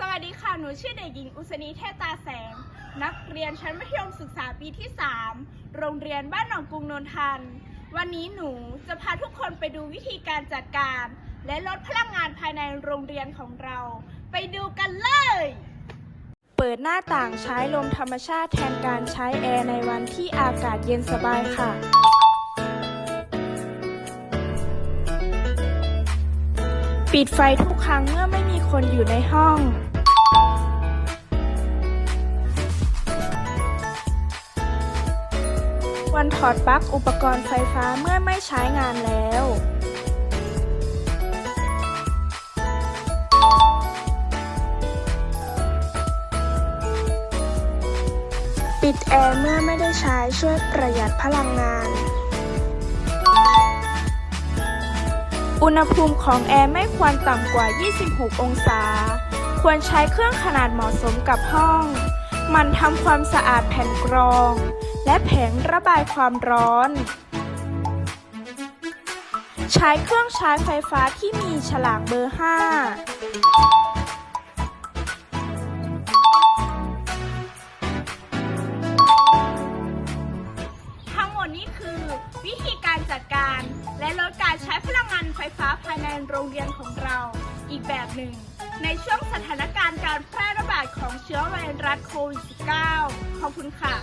สวัสดีค่ะ หนูชื่อเด็กหญิงอุศนีเทพตาแสง นักเรียนชั้นมัธยมศึกษาปีที่ 3 โรงเรียนบ้านหนองกรุงนนทัน วันนี้หนูจะพาทุกคนไปดูวิธีการจัดการ และลดพลังงานภายในโรงเรียนของเรา ไปดูกันเลย เปิดหน้าต่างใช้ลมธรรมชาติแทนการใช้แอร์ในวันที่อากาศเย็นสบายค่ะปิดไฟทุกครั้งเมื่อไม่มีคนอยู่ในห้อง วันถอดปลั๊กอุปกรณ์ไฟฟ้าเมื่อไม่ใช้งานแล้วปิดแอร์เมื่อไม่ได้ใช้ช่วยประหยัดพลังงาน อุณหภูมิของแอร์ไม่ควรต่ำกว่า 26 องศา ควรใช้เครื่องขนาดเหมาะสมกับห้อง มันทำความสะอาดแผ่นกรอง และแผงระบายความร้อน ใช้เครื่องใช้ไฟฟ้าที่มีฉลากเบอร์5ทั้งหมดนี้คือวิธีการจัดการและลดการใช้พลังงานไฟฟ้าภายในโรงเรียนของเราอีกแบบหนึ่ง ในช่วงสถานการณ์การแพร่ระบาดของเชื้อไวรัสโควิด -19 ขอบคุณค่ะ